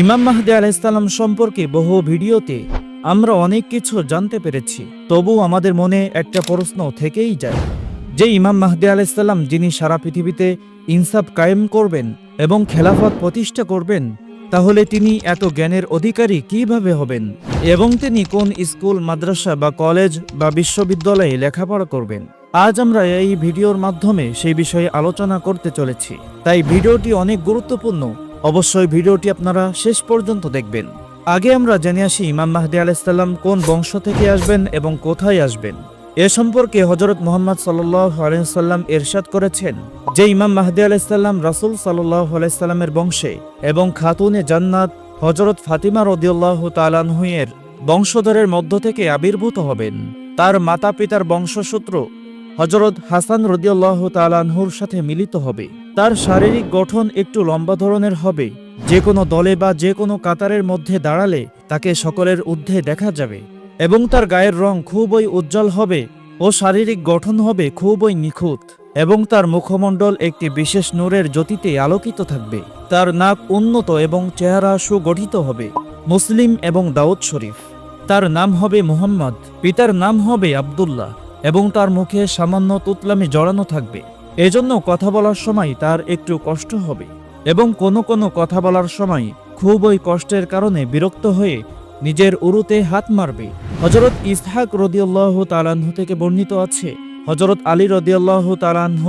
ইমাম মাহদি আলাইসাল্লাম সম্পর্কে বহু ভিডিওতে আমরা অনেক কিছু জানতে পেরেছি। তবু আমাদের মনে একটা প্রশ্ন থেকেই যায় যে ইমাম মাহদি আলাইসাল্লাম যিনি সারা পৃথিবীতে ইনসাফ কায়েম করবেন এবং খেলাফত প্রতিষ্ঠা করবেন, তাহলে তিনি এত জ্ঞানের অধিকারী কীভাবে হবেন? এবং তিনি কোন স্কুল, মাদ্রাসা বা কলেজ বা বিশ্ববিদ্যালয়ে লেখাপড়া করবেন? আজ আমরা এই ভিডিওর মাধ্যমে সেই বিষয়ে আলোচনা করতে চলেছি। তাই ভিডিওটি অনেক গুরুত্বপূর্ণ অবশ্যই ভিডিওটি আপনারা শেষ পর্যন্ত দেখবেন। আগে আমরা জেনে আসি ইমাম মাহদি আলাইসাল্লাম কোন বংশ থেকে আসবেন এবং কোথায় আসবেন। এ সম্পর্কে হজরত মোহাম্মদ আলাইসাল্লাম এরশাদ করেছেন যে ইমাম মাহদি আলাইসাল্লাম রাসুল সাল্লাহ আলাইসাল্লামের বংশে এবং খাতুনে জান্নাত হজরত ফাতিমা রদিউল্লাহ তালানহুয়ের বংশধরের মধ্য থেকে আবির্ভূত হবেন। তার মাতা পিতার বংশসূত্র হজরত হাসান রদিউল্লাহ তালানহুর সাথে মিলিত হবে। তার শারীরিক গঠন একটু লম্বা ধরনের হবে। যে কোনো দলে বা যে কোনো কাতারের মধ্যে দাঁড়ালে তাকে সকলের ঊর্ধ্বে দেখা যাবে এবং তার গায়ের রং খুবই উজ্জ্বল হবে ও শারীরিক গঠন হবে খুবই নিখুঁত এবং তার মুখমণ্ডল একটি বিশেষ নূরের জ্যোতিতে আলোকিত থাকবে। তার নাক উন্নত এবং চেহারা সুগঠিত হবে। মুসলিম এবং দাউদ শরীফ। তার নাম হবে মুহাম্মদ, পিতার নাম হবে আব্দুল্লাহ এবং তার মুখে সামান্য তুতলামি জড়ানো থাকবে। এজন্য কথা বলার সময় তার একটু কষ্ট হবে এবং কোনো কোনো কথা বলার সময় খুবই কষ্টের কারণে বিরক্ত হয়ে নিজের উরুতে হাত মারবে। হজরত ইসহাক রদিয়াল্লাহ তালাহ থেকে বর্ণিত আছে হজরত আলী রদিয়াল্লাহ তালাহ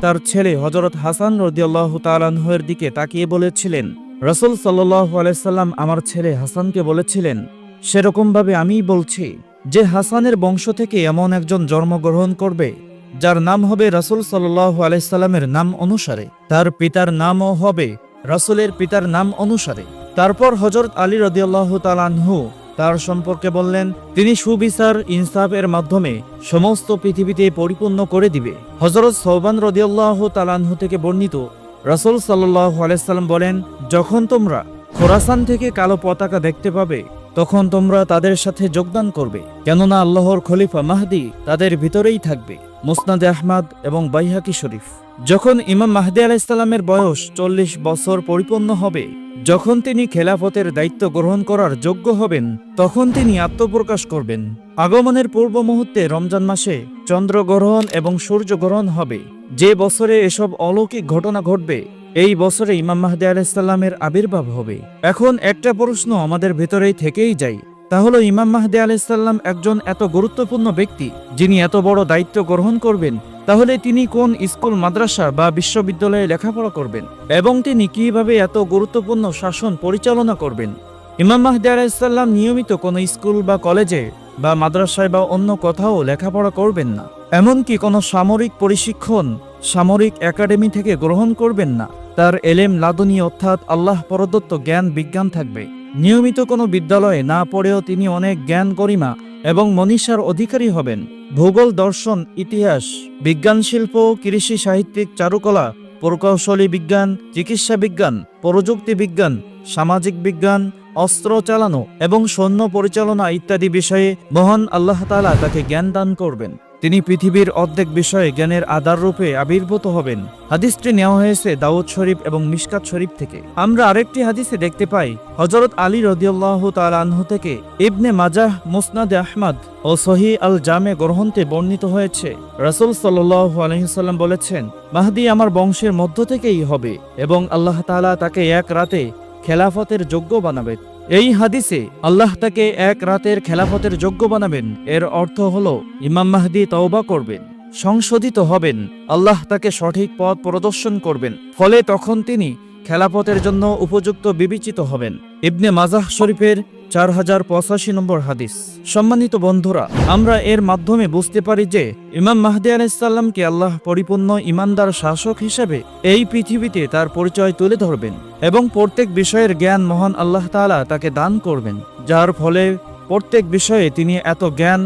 তার ছেলে হজরত হাসান রদিয়াল্লাহ তালাহের দিকে তাকিয়ে বলেছিলেন, রসুল সাল্লাহ আলাইসাল্লাম আমার ছেলে হাসানকে বলেছিলেন, সেরকমভাবে আমিই বলছি, যে হাসানের বংশ থেকে এমন একজন জন্মগ্রহণ করবে যার নাম হবে রাসুল সাল্লাহ আলাইসাল্লামের নাম অনুসারে। তার পিতার নামও হবে রাসুলের পিতার নাম অনুসারে। তারপর হজরত আলী রদিয়াল্লাহ তালানহু তার সম্পর্কে বললেন, তিনি সুবিচার, ইনসাফের মাধ্যমে সমস্ত পৃথিবীতে পরিপূর্ণ করে দিবে। হজরত সৌবান রদিয়াল্লাহ তালানহু থেকে বর্ণিত রাসুল সাল্লাহ আলাইসাল্লাম বলেন, যখন তোমরা খোরাসান থেকে কালো পতাকা দেখতে পাবে, তখন তোমরা তাদের সাথে যোগদান করবে। কেননা আল্লাহর খলিফা মাহদি তাদের ভিতরেই থাকবে। মুসনাদে আহমাদ এবং বাইহাকি শরীফ। যখন ইমাম মাহদি আলাইসাল্লামের বয়স চল্লিশ বছর পরিপূর্ণ হবে, যখন তিনি খেলাফতের দায়িত্ব গ্রহণ করার যোগ্য হবেন, তখন তিনি আত্মপ্রকাশ করবেন। আগমনের পূর্ব মুহূর্তে রমজান মাসে চন্দ্রগ্রহণ এবং সূর্যগ্রহণ হবে। যে বছরে এসব অলৌকিক ঘটনা ঘটবে, এই বছরে ইমাম মাহদি আলাইসাল্লামের আবির্ভাব হবে। এখন একটা প্রশ্ন আমাদের ভেতরেই থেকেই যায় তাহলে ইমাম মাহদি আলাইসাল্লাম একজন এত গুরুত্বপূর্ণ ব্যক্তি, যিনি এত বড় দায়িত্ব গ্রহণ করবেন, তাহলে তিনি কোন স্কুল, মাদ্রাসা বা বিশ্ববিদ্যালয়ে লেখাপড়া করবেন? এবং তিনি কীভাবে এত গুরুত্বপূর্ণ শাসন পরিচালনা করবেন? ইমাম মাহদি আলাইসাল্লাম নিয়মিত কোনো স্কুল বা কলেজে বা মাদ্রাসায় বা অন্য কোথাও লেখাপড়া করবেন না। এমনকি কোনো সামরিক প্রশিক্ষণ, সামরিক একাডেমি থেকে গ্রহণ করবেন না। তার এলেম লাদনী অর্থাৎ আল্লাহ প্রদত্ত জ্ঞান বিজ্ঞান থাকবে। নিয়মিত কোনো বিদ্যালয়ে না পড়েও তিনি অনেক জ্ঞান গরিমা এবং মনীষার অধিকারী হবেন। ভূগোল, দর্শন, ইতিহাস, বিজ্ঞান শিল্প, কৃষি, সাহিত্যিক, চারুকলা, প্রকৌশলী বিজ্ঞান, চিকিৎসা বিজ্ঞান, প্রযুক্তি বিজ্ঞান, সামাজিক বিজ্ঞান, অস্ত্র চালানো এবং সৈন্য পরিচালনা ইত্যাদি বিষয়ে মহান আল্লাহ তালা তাকে জ্ঞান দান করবেন। তিনি পৃথিবীর অর্ধেক বিষয়ে জ্ঞানের আধার রূপে আবির্ভূত হবেন। হাদিসটি নেওয়া হয়েছে দাউদ শরীফ এবং মিশকাত শরীফ থেকে। আমরা আরেকটি হাদিসে দেখতে পাই হজরত আলী রদিয়াল্লাহ তালাহ থেকে ইবনে মাজাহ, মুসনাদে আহমদ ও সহি আল জামে গ্রহণতে বর্ণিত হয়েছে। রাসুল সাল্লাহ আলহিসাল্লাম বলেছেন, মাহদি আমার বংশের মধ্য থেকেই হবে এবং আল্লাহ তালা তাকে এক রাতে খেলাফতের যোগ্য বানাবেন। এই হাদিসে আল্লাহ তাকে এক রাতের খেলাফতের যোগ্য বানাবেন। এর অর্থ হল, ইমাম মাহদি তওবা করবেন, সংশোধিত হবেন, আল্লাহ তাকে সঠিক পথ প্রদর্শন করবেন। ফলে তখন তিনি খেলাপথের জন্য উপযুক্ত বিবেচিত হবেন। ইবনে মাজাহ শরীফের চার হাজার পঁচাশি নম্বর হাদিস। সম্মানিত বন্ধুরা, আমরা এর মাধ্যমে বুঝতে পারি যে ইমাম মাহদি আলাইসাল্লামকে আল্লাহ পরিপূর্ণ ইমানদার শাসক হিসেবে এই পৃথিবীতে তার পরিচয় তুলে ধরবেন এবং প্রত্যেক বিষয়ের জ্ঞান মহান আল্লাহ তাআলা তাকে দান করবেন, যার ফলে প্রত্যেক বিষয়ে তিনি এত জ্ঞান,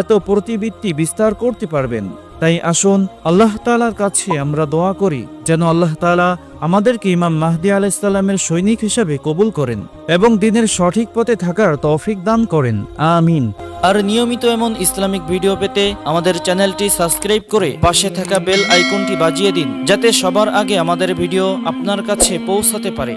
এত প্রতিবৃত্তি বিস্তার করতে পারবেন। তাই আসুন, আল্লাহ তালার কাছে আমরা দোয়া করি, যেন আল্লাহ তালা আমাদেরকে ইমাম মাহদি আলাইসাল্লামের সৈনিক হিসেবে কবুল করেন এবং দিনের সঠিক পথে থাকার তৌফিক দান করেন। আমিন। আর নিয়মিত এমন ইসলামিক ভিডিও পেতে আমাদের চ্যানেলটি সাবস্ক্রাইব করে পাশে থাকা বেল আইকনটি বাজিয়ে দিন, যাতে সবার আগে আমাদের ভিডিও আপনার কাছে পৌঁছাতে পারে।